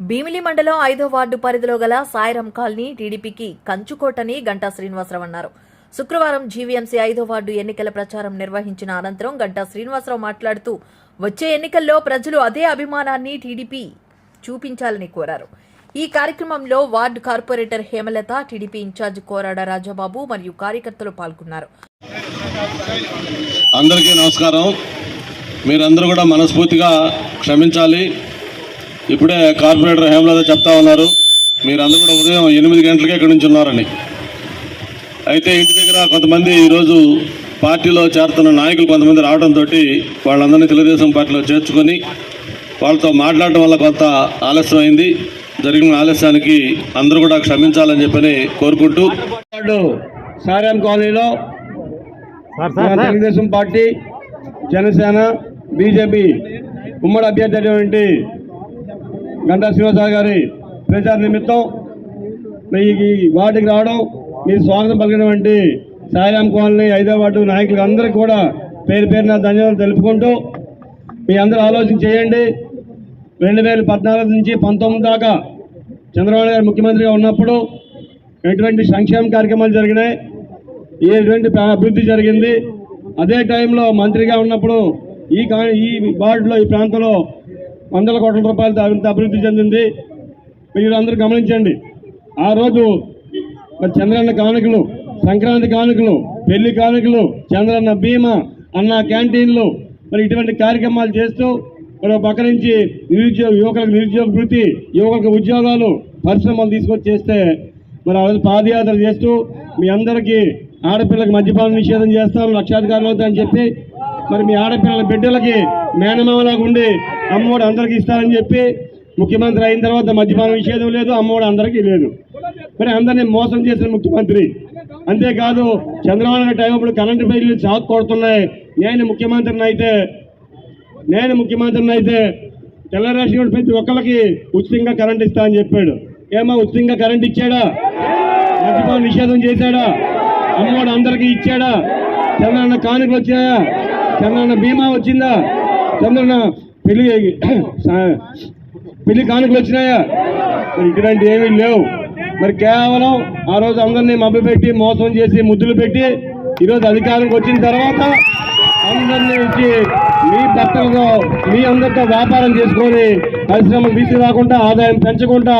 భీమిలి మండలం ఐదో వార్డు పరిధిలో గల సాయిరం కాలనీ టీడీపీకి కంచుకోటని గంటా శ్రీనివాసరావు అన్నారు. శుక్రవారం జీవీఎంసీ ఐదో వార్డు ఎన్నికల ప్రచారం నిర్వహించిన అనంతరం గంటా శ్రీనివాసరావు మాట్లాడుతూ వచ్చే ఎన్నికల్లో ప్రజలు అదే అభిమానాన్ని టీడీపీ చూపించాలని కోరారు. ఈ కార్యక్రమంలో ward corporator Hemalatha TDP in charge Korada Rajababu మరియు కార్యకర్తలు పాల్గొన్నారు. అందరికీ నమస్కారం. మీరందరూ కూడా మనస్ఫూర్తిగా క్షమించాలి. ఇప్పుడే కార్పొరేటర్ హేమలత చెప్తా ఉన్నారు. మీరందరూ కూడా ఉదయం ఎనిమిది గంటలకే ఇక్కడి నుంచి ఉన్నారని. అయితే ఇంటి దగ్గర కొంతమంది ఈరోజు పార్టీలో చేరుతున్న నాయకులు కొంతమంది రావడంతో వాళ్ళందరినీ తెలుగుదేశం పార్టీలో చేర్చుకొని వాళ్ళతో మాట్లాడటం వల్ల కొంత ఆలస్యం అయింది. జరిగిన ఆలస్యానికి అందరూ కూడా క్షమించాలని చెప్పని కోరుకుంటూ సారాం కాలనీలో తెలుగుదేశం పార్టీ జనసేన బీజేపీ ఉమ్మడి అభ్యర్థి అయినటువంటి గంటా శ్రీనివాసరావు గారి ప్రచార నిమిత్తం మీ ఈ వార్డుకి రావడం మీరు స్వాగతం పలికినటువంటి సాయిరామ్ కాలనీ ఐదో వార్డు నాయకులకు అందరికీ కూడా పేరు పేరున ధన్యవాదాలు తెలుపుకుంటూ మీ అందరూ ఆలోచన చేయండి. రెండు వేల పద్నాలుగు నుంచి పంతొమ్మిది దాకా చంద్రబాబు గారు ముఖ్యమంత్రిగా ఉన్నప్పుడు ఎటువంటి సంక్షేమ కార్యక్రమాలు జరిగినాయి ఎటువంటి అభివృద్ధి జరిగింది. అదే టైంలో మంత్రిగా ఉన్నప్పుడు ఈ కా ఈ వార్డులో ఈ ప్రాంతంలో వందల కోట్ల రూపాయలతో అంత అభివృద్ధి చెందింది. మీరు అందరూ గమనించండి. ఆ రోజు మరి చంద్రన్న కానుకలు సంక్రాంతి కానుకలు పెళ్ళి కానుకలు చంద్రన్న బీమా అన్న క్యాంటీన్లు మరి ఇటువంటి కార్యక్రమాలు చేస్తూ మరి ఒక పక్క నుంచి నిరుద్యోగ యువకులకు నిరుద్యోగ వృత్తి యువకులకు ఉద్యోగాలు పరిశ్రమలు తీసుకొచ్చి చేస్తే మరి ఆ రోజు పాదయాత్ర చేస్తూ మీ అందరికీ ఆడపిల్లకి మద్యపాన నిషేధం చేస్తాం లక్షాధికారులు అవుతాయని చెప్పి మరి మీ ఆడపిల్లల బిడ్డలకి మేనమామలాగా ఉండి అమ్మఒడి అందరికీ ఇస్తారని చెప్పి ముఖ్యమంత్రి అయిన తర్వాత మద్యపానం నిషేధం లేదు అమ్మఒడి అందరికీ లేదు. మరి అందరినీ మోసం చేసిన ముఖ్యమంత్రి. అంతేకాదు చంద్రబాబు నాయుడు టైం అప్పుడు కరెంటు బిల్లు షాక్ కొడుతున్నాయి. నేను ముఖ్యమంత్రిని అయితే నేను ముఖ్యమంత్రిని అయితే తెల్ల రేషన్ ప్రతి ఒక్కరికి ఉచితంగా కరెంట్ ఇస్తా అని చెప్పాడు. ఏమో ఉచితంగా కరెంట్ ఇచ్చాడా? మద్యపానం నిషేధం చేశాడా? అమ్మవాడు అందరికీ ఇచ్చాడా? చంద్రన్న కానుకలు వచ్చాయా? చంద్రన్న బీమా వచ్చిందా? చంద్రన్న పెళ్ళి పెళ్ళి కానుకలు వచ్చినాయా? మరి ఇటువంటి ఏమీ లేవు. మరి కేవలం ఆ రోజు అందరినీ మభ్యపెట్టి మోసం చేసి ముద్దులు పెట్టి ఈరోజు అధికారంకి వచ్చిన తర్వాత అందరినీ ఇచ్చి మీ భర్తలతో మీ అందరితో వ్యాపారం చేసుకొని పరిశ్రమలు తీసుకురాకుండా ఆదాయం పెంచకుండా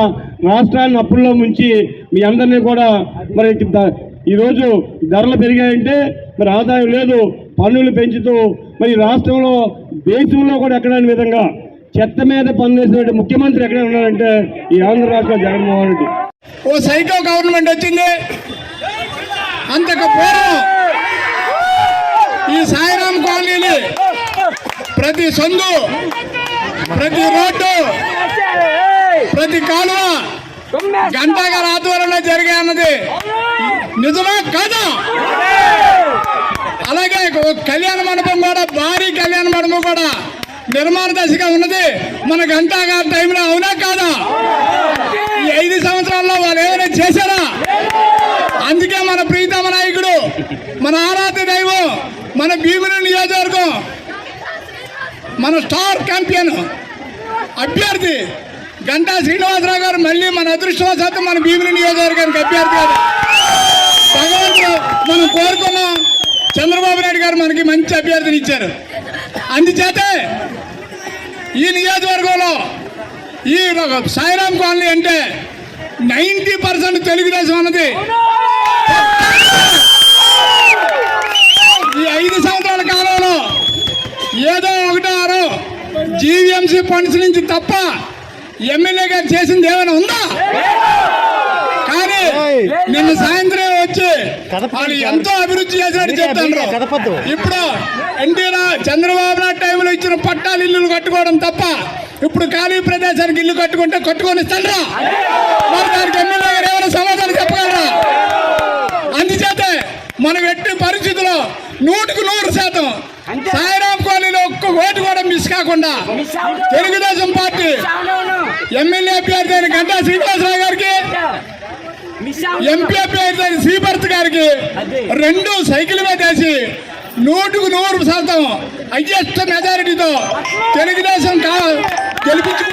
రాష్ట్రాన్ని అప్పుల్లో ముంచి మీ అందరినీ కూడా మరి ఈరోజు ధరలు పెరిగాయంటే మరి ఆదాయం లేదు పన్నులు పెంచుతూ మరి రాష్ట్రంలో దేశంలో కూడా ఎక్కడానికి విధంగా చెత్త మీద పన్నేసినటువంటి ముఖ్యమంత్రి ఎక్కడ ఉన్నారంటే ఈ ఆంధ్ర రాష్ట్ర జగన్మోహన్ రెడ్డి. ఓ సైకో గవర్నమెంట్ వచ్చింది. అంతకు పూర్వం ఈ సాయిరామ్ కాలనీని. ప్రతి సందు ప్రతి రోడ్డు ప్రతి కాలువ గంటా ఆధ్వర్యంలో జరిగాయన్నది. నిజమా కాదా? అలాగే ఒక కళ్యాణ మండపం కూడా భారీ కళ్యాణ మండపం కూడా నిర్మాణ దశగా ఉన్నది. మన గంటా గారి టైంలో అవునా కాదా? ఈ ఐదు సంవత్సరాల్లో వాళ్ళు ఏమైనా చేశారా? అందుకే మన ప్రీతమ నాయకుడు మన ఆరాధ్య దైవం మన భీముని నియోజకవర్గం మన స్టార్ ఛాంపియన్ అభ్యర్థి గంటా శ్రీనివాసరావు గారు మళ్ళీ మన అదృష్టవశాత్తు మన భీముని నియోజకవర్గానికి అభ్యర్థి గారు. భగవంతుడు మనం కోరుకున్నాం చంద్రబాబు నాయుడు గారు మనకి మంచి అభ్యర్థిని ఇచ్చారు అందుచేతే ఈ నియోజకవర్గంలో ఈ సాయిరామ్ కాలనీ అంటే నైంటీ పర్సెంట్ తెలుగుదేశం అన్నది. ఈ ఐదు సంవత్సరాల కాలంలో ఏదో ఒకటో ఆరో జీవీఎంసీ ఫండ్స్ నుంచి తప్ప ఎమ్మెల్యే గారు చేసింది ఏమైనా ఉందా? కానీ నిన్న సాయంత్రం వచ్చి వాళ్ళు ఎంతో అభివృద్ధి చేసినట్టు చెప్తాను ఇప్పుడు ఎన్టీ చంద్రబాబు నాయుడు టైంలో ఇచ్చిన పట్టాలు ఇల్లులు కట్టుకోవడం తప్ప ఇప్పుడు ఖాళీ ప్రదేశానికి ఇల్లు కట్టుకుంటే కట్టుకొని ఇస్తారా మరి దానికి ఎమ్మెల్యే గారు ఏమైనా సమాధానం చెప్పగలరా? అందుచేత మనం ఎట్టి పరిస్థితుల్లో నూటికి నూరు శాతం సాయిరాం కాలనీలో ఒక్క ఓటు కూడా మిస్ కాకుండా తెలుగుదేశం పార్టీ ఎమ్మెల్యే అభ్యర్థి అయిన గంటా శ్రీనివాసరావు గారికి ఎంపీ అభ్యర్థి శ్రీభర్త్ గారికి రెండు సైకిల్ మీద వేసి నూటుకు నూరు శాతం హైయెస్ట్ మెజారిటీతో తెలుగుదేశం గెలిపించు